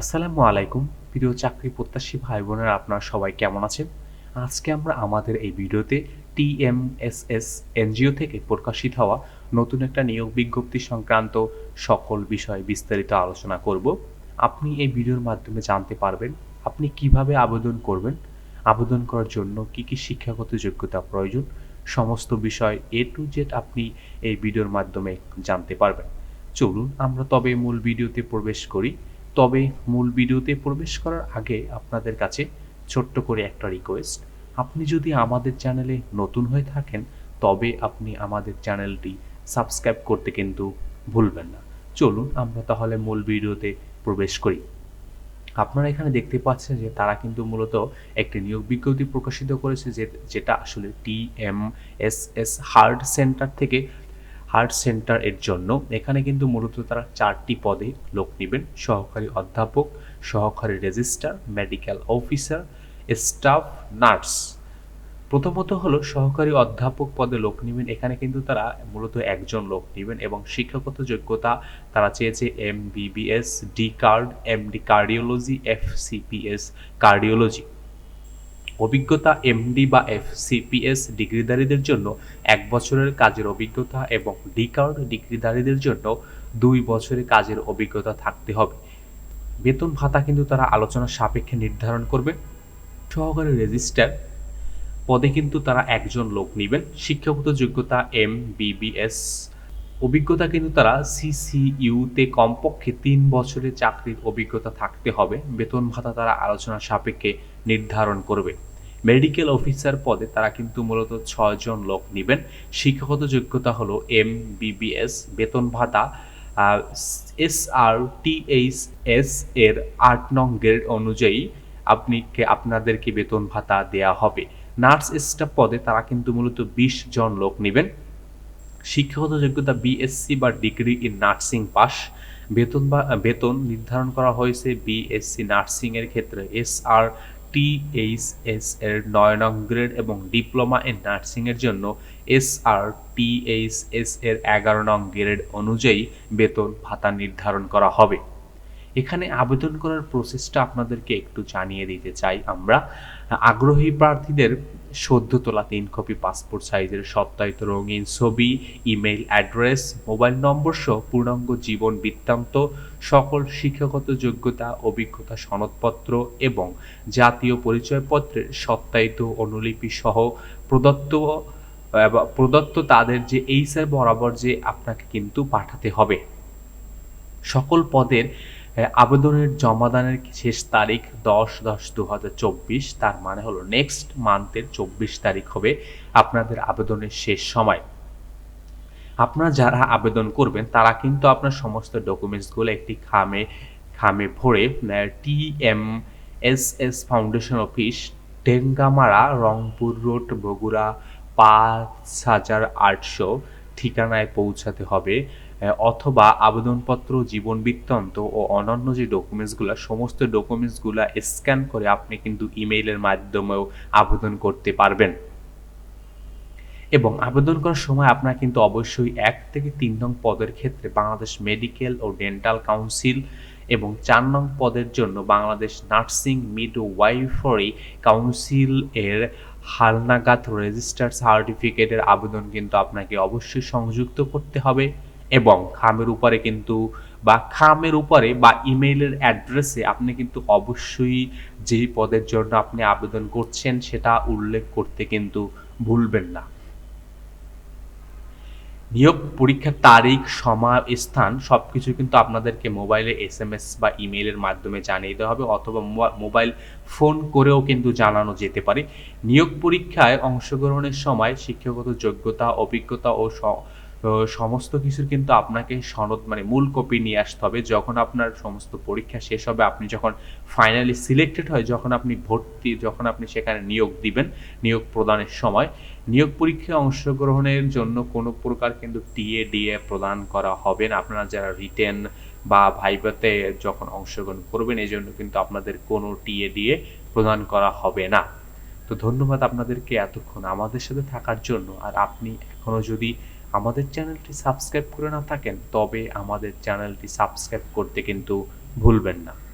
আসসালামু আলাইকুম, প্রিয় চাকরি প্রত্যাশী ভাই বোনেরা আপনারা সবাই কেমন আছেন? আজকে আমরা আমাদের এই ভিডিওতে টিএমএসএস এনজিও থেকে প্রকাশিত হওয়া নতুন একটা নিয়োগ বিজ্ঞপ্তি সংক্রান্ত সকল বিষয় বিস্তারিত আলোচনা করব। আপনি এই ভিডিওর মাধ্যমে জানতে পারবেন, আপনি কীভাবে আবেদন করবেন, আবেদন করার জন্য কি কি শিক্ষাগত যোগ্যতা প্রয়োজন, সমস্ত বিষয় এ টু জেড আপনি এই ভিডিওর মাধ্যমে জানতে পারবেন। চলুন আমরা তবে মূল ভিডিওতে প্রবেশ করি। তবে মূল ভিডিওতে প্রবেশ করার আগে আপনাদের কাছে ছোট্ট করে একটা রিকোয়েস্ট আপনি যদি আমাদের চ্যানেলে নতুন হয়ে থাকেন, তবে আপনি আমাদের চ্যানেলটি সাবস্ক্রাইব করতে কিন্তু ভুলবেন না। চলুন আমরা তাহলে মূল ভিডিওতে প্রবেশ করি। আপনারা এখানে দেখতে পাচ্ছেন যে তারা কিন্তু মূলত একটি নিয়োগ বিজ্ঞপ্তি প্রকাশিত করেছে যে, যেটা আসলে T M S S heart centre থেকে হার্ট সেন্টার এর জন্য। এখানে কিন্তু মূলত তারা চারটি পদে লোক নেবেন। সহকারী অধ্যাপক, সহকারী registrar medical officer staff nurse প্রথমত হলো সহকারী অধ্যাপক পদে লোক নেবেন। এখানে কিন্তু তারা মূলত একজন লোক নেবেন এবং শিক্ষাগত যোগ্যতা তারা চেয়েছে M BBS D card MD cardiology F CPS cardiology অভিজ্ঞতা এমডি বা এফ সিপিএস ডিগ্রিধারীদের জন্য এক বছরের কাজের অভিজ্ঞতা এবং ডি কার্ড ডিগ্রিধারীদের জন্য দুই বছরের কাজের অভিজ্ঞতা থাকতে হবে। বেতন ভাতা কিন্তু তারা আলোচনার সাপেক্ষে নির্ধারণ করবে। সহকারী রেজিস্ট্রার পদে কিন্তু তারা একজন লোক নেবেন। শিক্ষাগত যোগ্যতা এম বিবিএস অভিজ্ঞতা কিন্তু তারা সিসিইউতে কমপক্ষে তিন বছরের চাকরির অভিজ্ঞতা থাকতে হবে। বেতন ভাতা তারা আলোচনা সাপেক্ষে নির্ধারণ করবে। মেডিকেল অফিসার পদে তারা কিন্তু মূলত ছয়জন লোক নেবেন। শিক্ষাগত যোগ্যতা হলো এম বিবিএস বেতন ভাতা এস আর টিএইচ এস এর আট নং গ্রেড অনুযায়ী আপনি আপনাদেরকে বেতন ভাতা দেয়া হবে। নার্স স্টাফ পদে তারা কিন্তু মূলত বিশ জন লোক নেবেন। শিক্ষাগত যোগ্যতা বিএসসি বা ডিগ্রি ইন নার্সিং পাস। বেতন বা, বেতন নির্ধারণ করা হয়েছে বিএসসি নার্সিং এর ক্ষেত্রে। এস আর টিএইচএস এর নয় নং গ্রেড এবং ডিপ্লোমা ইন নার্সিং এর জন্য এস আর টিএইচএস এর এগারো নং গ্রেড অনুযায়ী বেতন ভাতা নির্ধারণ করা হবে। এখানে আবেদন করার প্রসেসটা আপনাদেরকে একটু জানিয়ে দিতে চাই আমরা। আগ্রহী প্রার্থীদের সদ্য তোলা তিন কপি পাসপোর্ট সাইজের সত্যায়িত রঙিন ছবি ইমেইল অ্যাড্রেস মোবাইল নম্বর সহ পূর্ণাঙ্গ জীবন বৃত্তান্ত, সকল শিক্ষাগত যোগ্যতা, অভিজ্ঞতা সনদপত্র এবং জাতীয় পরিচয়পত্রের সত্যায়িত অনুলিপি সহ প্রদত্ত প্রদত্ত তাদের যে এইচআর বরাবর যে আপনাকে কিন্তু পাঠাতে হবে। সকল পদের আবেদনের জমাদানের শেষ তারিখ দশ দশ দু চব্বিশ, তার মানে হলো নেক্সট মান্থের চব্বিশ তারিখ হবে আপনাদের আবেদনের শেষ সময়। আপনারা যারা আবেদন করবেন, তারা কিন্তু আপনার সমস্ত ডকুমেন্টসগুলো একটি খামে খামে ভরে T M S S foundation office Tengamara, Rangpur road, Bogura, পাঁচ হাজার আটশো ঠিকানায় পৌঁছাতে হবে। অথবা আবেদনপত্র জীবন বৃত্তান্ত ও অন্যান্য যে ডকুমেন্টসগুলো, সমস্ত ডকুমেন্টসগুলো স্ক্যান করে আপনি কিন্তু ইমেইলের মাধ্যমেও আবেদন করতে পারবেন। এবং আবেদন করার সময় আপনার কিন্তু অবশ্যই এক থেকে তিন নং পদের ক্ষেত্রে বাংলাদেশ মেডিকেল ও ডেন্টাল কাউন্সিল এবং চার নং পদের জন্য Bangladesh nursing midwifery council এর হালনাগাদ রেজিস্টার সার্টিফিকেটের আবেদন কিন্তু আপনাকে অবশ্যই সংযুক্ত করতে হবে। এবং খামের উপরে কিন্তু বা খামের উপরে বা ইমেইলের অ্যাড্রেসে আপনি কিন্তু অবশ্যই যেই পদের জন্য আপনি আবেদন করছেন সেটা উল্লেখ করতে কিন্তু ভুলবেন না। নিয়োগ পরীক্ষার তারিখ, সময়, স্থান সব কিছু কিন্তু আপনাদেরকে মোবাইলে এস এম এস বা ইমেইলের মাধ্যমে জানিয়ে দেওয়া হবে অথবা মোবাইল ফোন করেও কিন্তু জানানো যেতে পারে। নিয়োগ পরীক্ষায় অংশগ্রহণের সময় শিক্ষাগত যোগ্যতা, অভিজ্ঞতা ও সমস্ত কিছুর কিন্তু আপনাকে সনদ মানে মূল কপি নিয়ে আসতে হবে। যখন আপনার সমস্ত পরীক্ষা শেষ হবে, আপনি যখন ফাইনালি সিলেক্টেড হয়, যখন আপনি ভর্তি, যখন আপনি সেখানে নিয়োগ দিবেন, নিয়োগ প্রদানের সময়। নিয়োগ পরীক্ষায় অংশগ্রহণের জন্য কোনো প্রকার কিন্তু টিএ ডিএ প্রদান করা হবে না। আপনারা যারা রিটেন বা ভাইবাতে যখন অংশগ্রহণ করবেন এই জন্য কিন্তু আপনাদের কোনো টিএ ডিএ প্রদান করা হবে না। তো ধন্যবাদ আপনাদেরকে এতক্ষণ আমাদের সাথে থাকার জন্য। আর আপনি এখনও যদি আমাদের চ্যানেলটি সাবস্ক্রাইব করে না থাকেন তবে আমাদের চ্যানেলটি সাবস্ক্রাইব করতে কিন্তু ভুলবেন না।